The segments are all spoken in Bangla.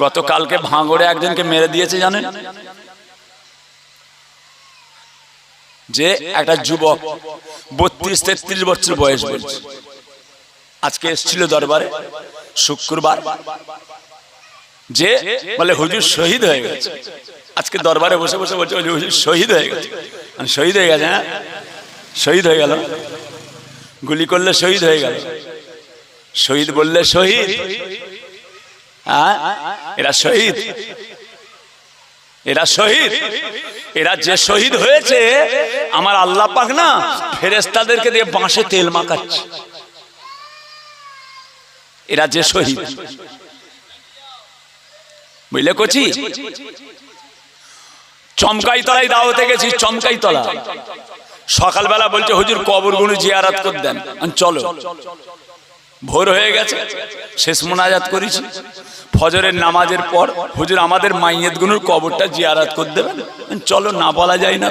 গতকালকে ভাঙড়ে একজনকে মেরে দিয়েছে জানেন? যে একটা যুবক বত্রিশ তেত্রিশ বছর বয়স বলছে। আজকে এসেছিল দরবারে শুক্রবার। যে বলে হুজুর শহীদ হয়ে গেছে। আজকে দরবারে বসে বসে বলছে বলে, হুজুর শহীদ হয়ে গেছে। মানে শহীদ হয়ে গেছে হ্যাঁ? শহীদ হয়ে গেল। গুলি করলে শহীদ হয়ে গেল। শহীদ বললে শহীদ। এরা শহীদ। এরা শহীদ। এরা যে শহীদ হয়েছে, আমার আল্লাহ পাক না ফেরেস্তাদেরকে দিয়ে বাঁশে তেল মাখাচ্ছে। এরা যে শহীদ। বুঝলে কচি? চমকাই তলায় দাওতে গেছি চমকাই তলা সকালবেলা বলছে, হুজুর কবর কবরগুলো জিয়ারাত করে দেন। চলো। ভোর হয়ে গেছে, শেষ মোনাজাত করেছি। ফজরের নামাজের পর হুজুর আমাদের মাইয়েত গুনুর কবরটা জিয়ারাত করে দেবেন। চলো, না বলা যায় না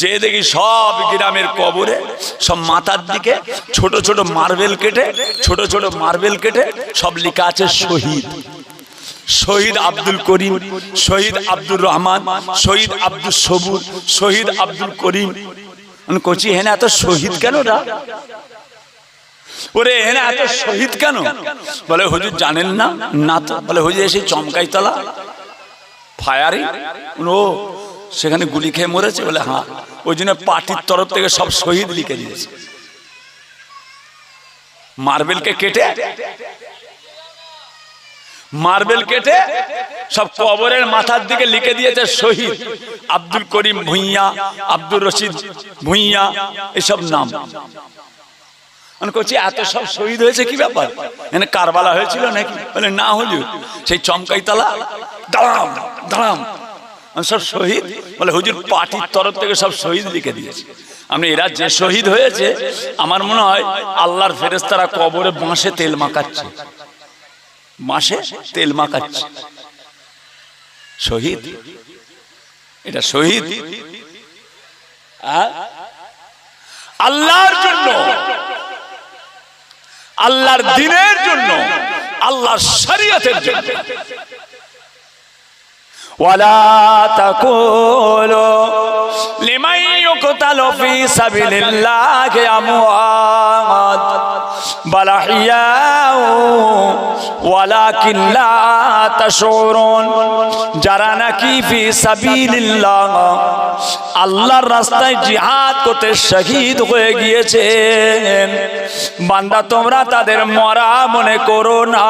যে দেখি সব গ্রামের কবরে, সব মাথার দিকে ছোট ছোট মার্বেল কেটে, ছোট ছোট মার্বেল কেটে সব লেখা আছে শহীদ। শহীদ আব্দুল করিম, শহীদ আব্দুর রহমান, শহীদ আব্দুল সবুর, শহীদ আব্দুল করিম। কচি হেন এত শহীদ কেন রা? ওরে হেন এত শহীদ কেন? বলে, হুজুর জানেন না না তো বলে, হুজুর এসে চমকাই তলা, ফায়ারি ও, সেখানে গুলি খেয়ে মরেছে? বলে হ্যাঁ ওই জন্য পার্টির তরফ থেকে সব শহীদ লিখে দিয়েছে। মার্বেলকে কেটে, মার্বেল কেটে সব কবরের মাথার দিকে লিখে দিয়েছে, শহীদ, আব্দুল করিম ভুইয়া আব্দুল রশিদ ভুইয়া, এসব নাম। আমি করছি, এত সব শহীদ হয়েছে, কি ব্যাপার? মানে কারবালা হয়েছিল নাকি? বলে, না হল সেই চমকাইতলা, দাঁড়াম দাঁড়াম। আমি সব শহীদ, বলে, হুজুর, পার্টির তরফ থেকে সব শহীদ লিখে দিয়েছে। আমি এরা যে শহীদ হয়েছে, আমার মনে হয় আল্লাহর ফেরেস্তারা কবরে বাঁশে তেল মাখাচ্ছে। মাসে তেল মাখাচ্ছে। শহীদ? এটা শহীদ? আল্লাহর জন্য। আল্লাহর দিনের জন্য আল্লাহর শরীয়তের জন্য। ওয়ালা তাকুলু লিমা যারা নাকি ফি আল্লাহর রাস্তায় জিহাদ করতে শহীদ হয়ে গিয়েছে বান্দা, তোমরা তাদের মরা মনে করো না।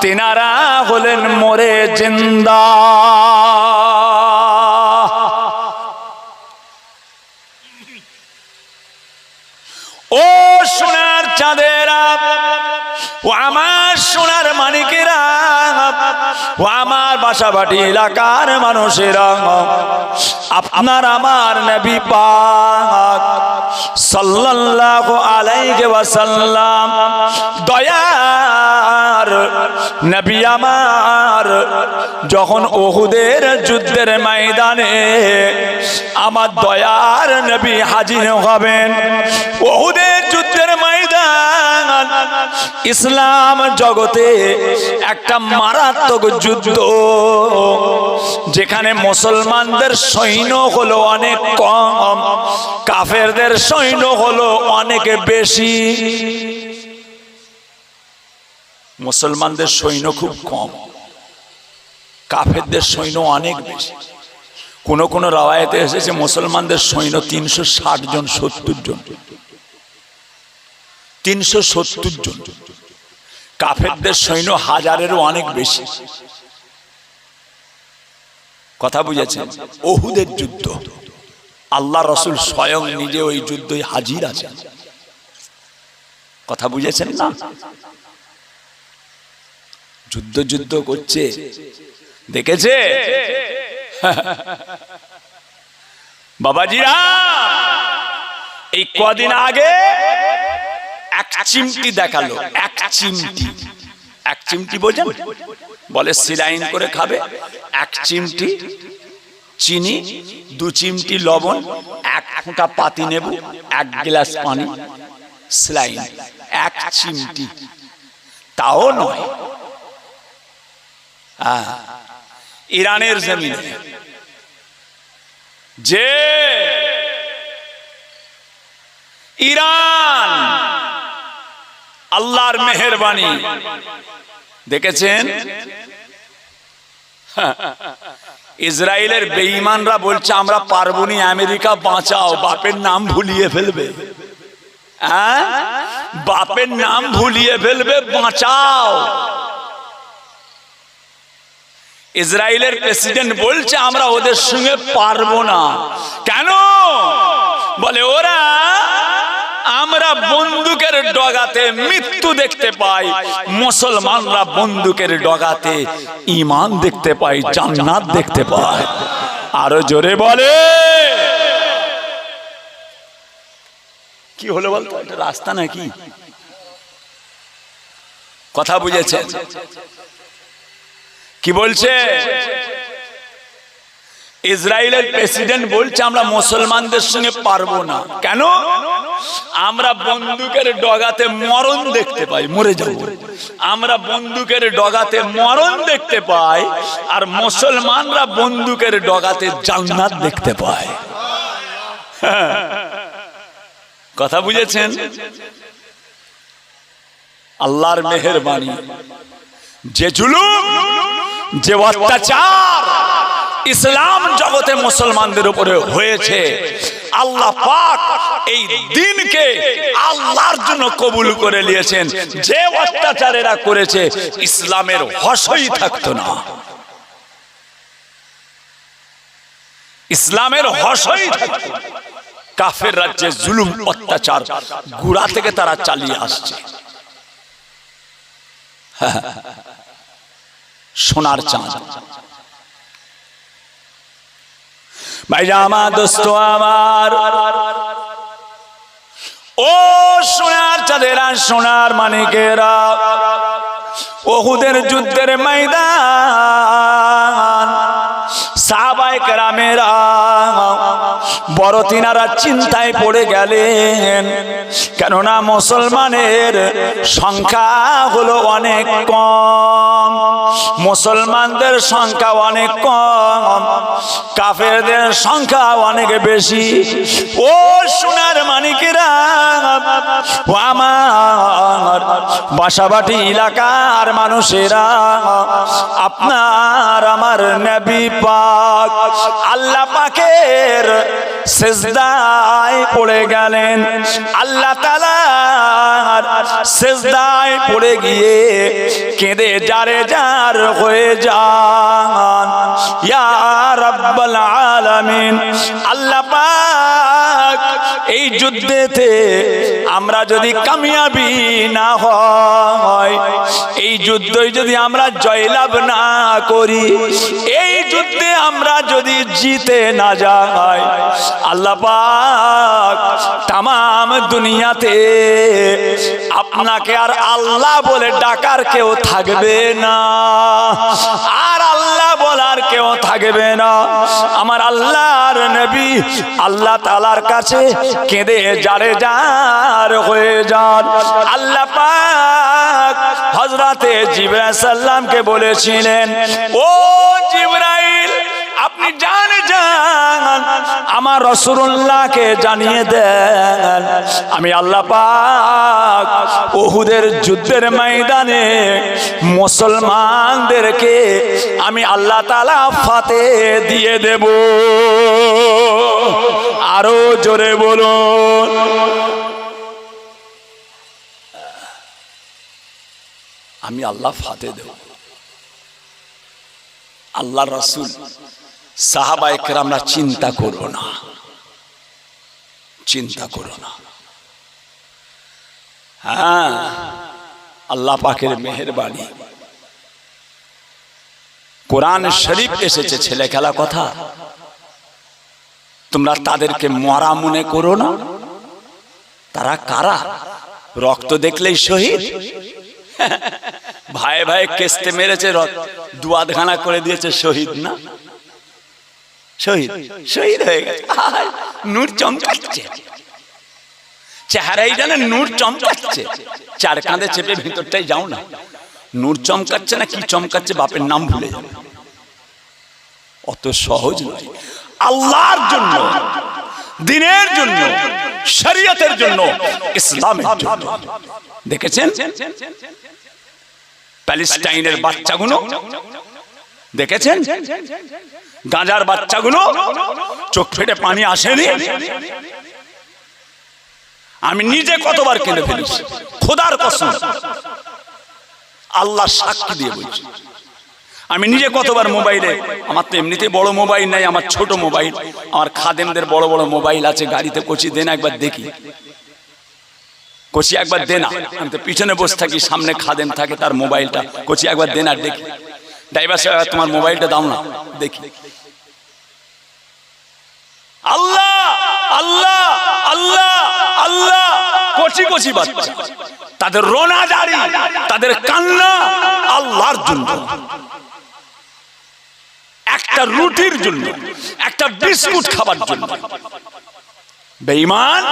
তিনারা হলেন মরে জিন্দা। আমার সোনার মানিকেরা ও আমার বাসাবাটি এলাকার মানুষেরা। আপনার আমার নবী পাক সাল্লাল্লাহু আলাইহি ওয়াসাল্লাম দয়ার নবী আমার, যখন ওহুদের যুদ্ধের ময়দানে আমার দয়ার নবী হাজির হবেন ময়দান ইসলাম জগতে একটা মারাত্মক যুদ্ধ। যেখানে মুসলমানদের সৈন্য হলো অনেক কম, কাফেরদের সৈন্য হলো অনেক বেশি। মুসলমানদের সৈন্য খুব কম, কাফেরদের সৈন্য অনেক বেশি। কোন কোন রাওয়ায়তে এসেছে মুসলমানদের সৈন্য তিনশো ষাট জন, সত্তর জন। তিনশো সত্তর জন। কাফেরদের সৈন্য হাজারেরও অনেক বেশি। কথা বুঝেছেন? ওহুদের যুদ্ধ। আল্লাহ রসুল স্বয়ং নিজে ওই যুদ্ধে হাজির আছেন। কথা বুঝেছেন না? যুদ্ধ যুদ্ধ করছে। দেখেছে? বাবাজিরা, এই কদিন আগে এক চিমটি দেখাল এক চিমটি। এক চিমটি বোঝেন? বলে সিলাইন করে খাবে এক চিমটি চিনি দু চিমটি লবণ এক ফোঁটা পাতি নেব এক গ্লাস পানি স্লাইন এক চিমটি। তাও নয়। হ্যাঁ, ইরানের জমিনে যে ইরান আল্লাহর মেহরবানি। দেখেছেন? ইসরায়েলের বেঈমানরা বলছে, আমরা পারবনি, আমেরিকা বাঁচাও, বাপের নাম ভুলিয়ে ফেলবে। হ্যাঁ? বাপের নাম ভুলিয়ে ফেলবে, বাঁচাও। ইসরায়েলের প্রেসিডেন্ট বলছে, আমরা ওদের সঙ্গে পারব না। কেন? বলে, ওরা আমরা বন্দুকের ডগাতে মৃত্যু দেখতে পাই। মুসলমানরা বন্দুকের ডগাতে ইমান দেখতে পাই জান্নাত দেখতে পাই আরও জোরে বলে। কি হলো বলতো? এটা রাস্তা নাকি? কথা বুঝেছে কি বলছে? ইসরায়েলের প্রেসিডেন্ট বলছে, আমরা মুসলমানদের সঙ্গে পারব না। কেন? আমরা বন্দুকের ডগাতে মরণ দেখতে পাই, মরে যাব। আমরা বন্দুকের ডগাতে মরণ দেখতে পাই, আর মুসলমানরা বন্দুকের ডগাতে জান্নাত দেখতে পায়। কথা বুঝেছেন? আল্লাহর মেহরবানি। যে জুলুম, যে অত্যাচার ইসলাম জগতে মুসলমানদের উপরে হয়েছে। আল্লাহ পাক এই দিনকে আল্লাহর জন্য কবুল করে নিয়েছেন। যে অত্যাচার এরা করেছে, ইসলামের হসই থাকতো না। ইসলামের হসই থাকতো কাফের রাজ্যে জুলুম, অত্যাচার, গুড়া থেকে তারা চালিয়ে আসছে। সোনার চাঁদ। ভাই আমার দোস্ত আমার। ও সোনার চাঁদেরা সোনার মানিকেরা ওহুদের যুদ্ধের ময়দান সাবাই কেরামেরা বড় তিনারা চিন্তায় পড়ে গেলেন। কেননা মুসলমানের সংখ্যা হলো অনেক কম। মুসলমানদের সংখ্যা অনেক কম। কাফেরদের সংখ্যা অনেক বেশি। ও সোনার মানিকেরা, ও আমার বাসাবাটি এলাকার মানুষেরা, আপনার আমার নবী পাক, আল্লাহ পাকের সেজদায় পড়ে গেলেন। আল্লাহ তালার সেজদায় পড়ে গিয়ে কেঁদে যারে যার হয়ে যান। ইয়া রব্বাল আলামিন, আল্লাহ পাক এই যুদ্ধেতে আমরা যদি কামিয়াবি না হয়, এই যুদ্ধই যদি আমরা জয়লাভ না করি, এই যুদ্ধে আমরা যদি জিতে না যাই, আল্লাহ পাক তাম দুনিয়াতে আপনাকে আর আল্লাহ বলে ডাকার কেউ থাকবে না। আর আল্লাহ কেউ থাকবে না। আমার আল্লাহর নবী আল্লাহ তালার কাছে কেঁদে যারে যার হয়ে যান। আল্লাহ পাক হজরতে জিব্রাইল সাল্লামকে বলেছিলেন, ও জিব্রাইল, আপনি জান যান। আমার রসুল্লাহকে জানিয়ে দেন। আমি আল্লাহ পাক ওহুদের যুদ্ধের ময়দানে মুসলমানদেরকে আমি আল্লাহ তালা ফাতে দিয়ে দেব। আরও জোরে বলুন। আমি আল্লাহ ফাতে দেব। আল্লাহ রসুল সাহাবা আমরা চিন্তা করো না। চিন্তা করো না। হ্যাঁ আল্লাহ পাকের মেহরবানি। কোরআন শরীফ এসেছে, ছেলে খেলা কথা। তোমরা তাদেরকে মরা মনে করো না। তারা কারা? রক্ত দেখলেই শহীদ? ভাই ভাই কেস্তে মেরেছে দুয়াদখানা করে দিয়েছে, শহীদ না? শহীদ শহীদ হয়ে গেছে। নূর চমকাচ্ছে। চেহারাই জানে নূর চমকাচ্ছে। চার কাঁধে চেপে ভিতরটাই যাও না। নূর চমকাচ্ছে না কি চমকাচ্ছে বাপের নাম ভুলে যাবে অত সহজ নয়। আল্লাহর জন্য দিনের জন্য শরীয়তের জন্য ইসলামের জন্য। দেখেছেন? প্যালেস্টাইনের বাচ্চাগুলো? দেখেছেন? গাঁজার বাচ্চাগুলো? চোখ ফেটে পানি আসেনি? আমি নিজে কতবার কেঁদে ফেলেছি। খোদার কসম। আল্লাহ সাক্ষী দিয়ে বলছি। আমি নিজে কতবার মোবাইলে আমার তো এমনিতে বড় মোবাইল নাই আমার ছোট মোবাইল। আমার খাদেমদের বড় বড় মোবাইল আছে গাড়িতে কচি দেন একবার দেখি। কচি একবার দেনা আমি তো পিছনে বসে থাকি সামনে খাদেম থাকে তার মোবাইলটা। কচি একবার দেন আর দেখি। ড্রাইভার সাহেব তোমার মোবাইলটা দাও না দেখি। আল্লাহ! আল্লাহ! আল্লাহ! কচি কচি বাচ্চা তাদের রোনা জারি, তাদের কান্না আল্লাহর জন্য। একটা রুটির জন্য, একটা বিস্কুট খাবার জন্য। বেঈমান,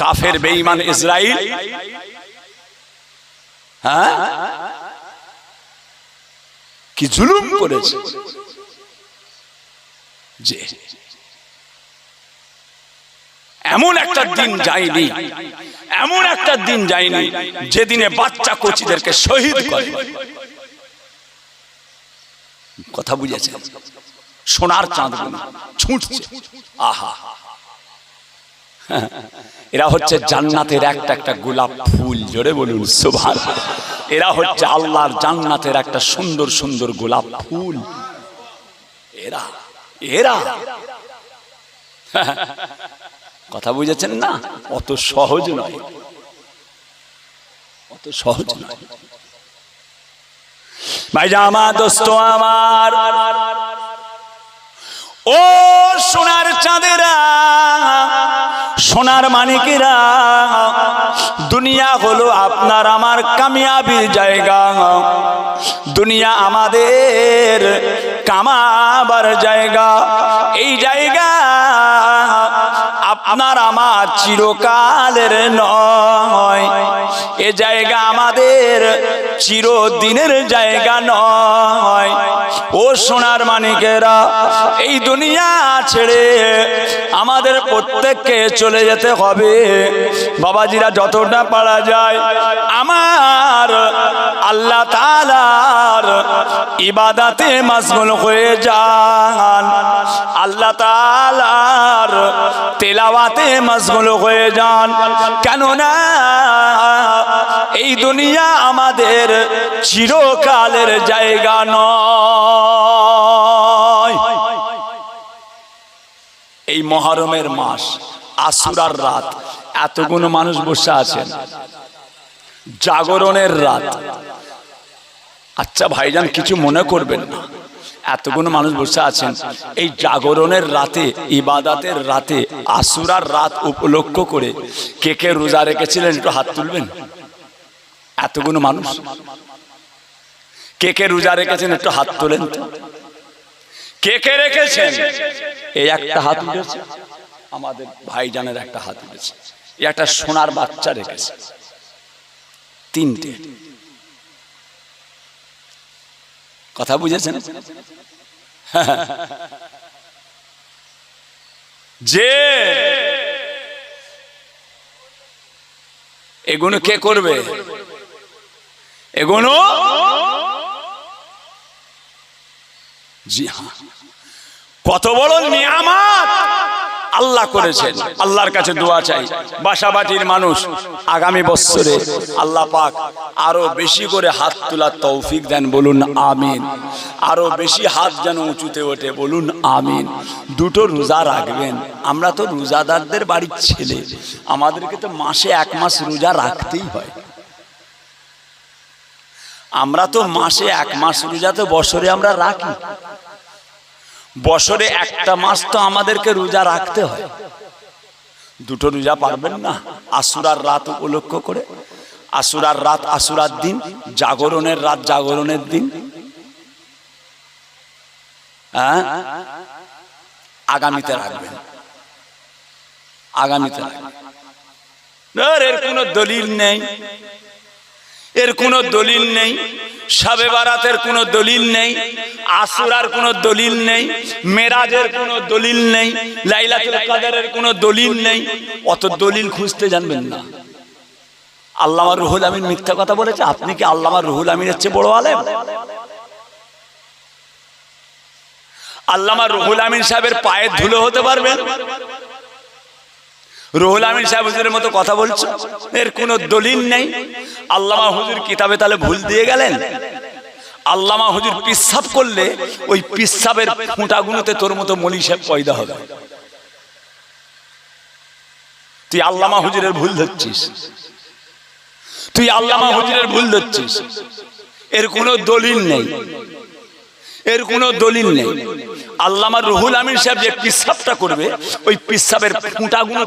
কাফের বেঈমান ইসরাইল হ্যাঁ? কি জুলুম করেছে? যে এমন একটা দিন যায়নি, এমন একটা দিন যায়নি যেদিনে বাচ্চা কোচিদেরকে শহীদ করে। কথা বুঝেছে সোনার চাঁদ ছুটছে। আহা। এরা হচ্ছে জান্নাতের একটা একটা গোলাপ ফুল, জোরে বলুন সুভান এরা হচ্ছে আল্লাহর জান্নাতের একটা সুন্দর সুন্দর গোলাপ ফুল। এরা এরা। কথা বুঝেছেন না? অত সহজ নয়। অত সহজ নয়। ভাইজা আমার দোস্ত আমার। ও সোনার চাঁদেরা, সোনার মানিকেরা, দুনিয়া হলো আপনার আমার কামিয়াবির জায়গা। দুনিয়া আমাদের কামাবার জায়গা। এই জায়গা আপনার আমার চিরকালের নয়। এ জায়গা আমাদের চিরদিনের জায়গা নয়। ও সোনার মানিকেরা, এই দুনিয়া ছেড়ে আমাদের প্রত্যেককে চলে যেতে হবে। বাবাজিরা যতটা পারা যায়, আমার আল্লাহ তালার ইবাদাতে মাসগুল হয়ে যান। আল্লাহ তালার তেলাওয়াতে মাসগুল হয়ে যান। কেননা এই দুনিয়া আমাদের চিরকালের জায়গা নয়। এই মহরমের মাস, আসুরার রাত এতগুলো মানুষ বসে আছেন। জাগরণের রাত। আচ্ছা ভাইজান, কিছু মনে করবেন না। এতগুলো মানুষ বসে আছেন। এই জাগরণের রাতে, ইবাদাতের রাতে, আসুরার রাত উপলক্ষ করে কে কে রোজা রেখেছিলেন, একটু হাত তুলবেন? এতগুলো মানুষ। কে কে রোজা রেখেছেন একটু হাত তোলেন তো। কে কে রেখেছেন? এই একটা হাত উঠেছে, আমাদের ভাইজানের একটা হাত উঠেছে। একটা সোনার বাচ্চা রেখেছে। তিনটে। কথা বুঝেছেন? যে এগুলো কে করবে? এগুলো জি হ্যাঁ। কত বড় নিয়ামত আল্লাহ করেছেন। আল্লাহর কাছে দোয়া চাই। বাসাবাটির মানুষ, আগামী বছরে আল্লাহ পাক আরও বেশি করে হাত তোলার তৌফিক দেন, বলুন আমিন। আরও বেশি হাত যেন উঁচুতে ওঠে, বলুন আমিন। দুটো রোজা রাখবেন। আমরা তো রোজাদারদের বাড়ির ছেলে। আমাদেরকে তো মাসে এক মাস রোজা রাখতেই হয়। আমরা তো মাসে এক মাস রোজা তো বছরে আমরা রাখি। বছরে একটা মাস তো আমাদেরকে রোজা রাখতে হয়। দুটো রোজা পারবেন না? আসুরার রাত উপলক্ষ করে। আসুরার রাত আসুরার দিন জাগরণের রাত জাগরণের দিন। হ্যাঁ? আগামীতে রাখবেন। আগামীতে রাখবেন। এর কোনো দলিল নেই। এর কোনো দলিল নেই, সাবে বারাতের কোনো দলিল নেই, আসুরার কোনো দলিল নেই, মেরাজের কোনো দলিল নেই, লাইলাতুল কাদারের কোনো দলিল নেই, অত দলিল খুঁজতে জানবেন না। আল্লামা রুহুল আমিন মিথ্যা কথা বলেছে, আপনি কি আল্লামা রুহুল আমিনের চেয়ে বড় আলেম? আল্লামা রুহুল আমিন সাহেবের পায়ের ধুলো হতে পারবেন রুহুল আমিন সাহেব হুজুরের মতো কথা বলছো? এর কোনো দলিল নেই। আল্লামা হুজুর কিতাবে তাহলে ভুল দিয়ে গেলেন? আল্লামা হুজুর পিসাব করলে ওই পিসাবের ফুঁটাগুলোতে তোর মতো মলি সাহেব পয়দা হবে। তুই আল্লামা হুজুরের ভুল ধরছিস। তুই আল্লামা হুজুরের ভুল ধরছিস। এর কোনো দলিল নেই। এর কোনো দলিল নেই। আল্লামা রুহুল আমিন সাহেব যে পিসাবটা করবে, ওই পিসাবের ফুঁটাগুলোতে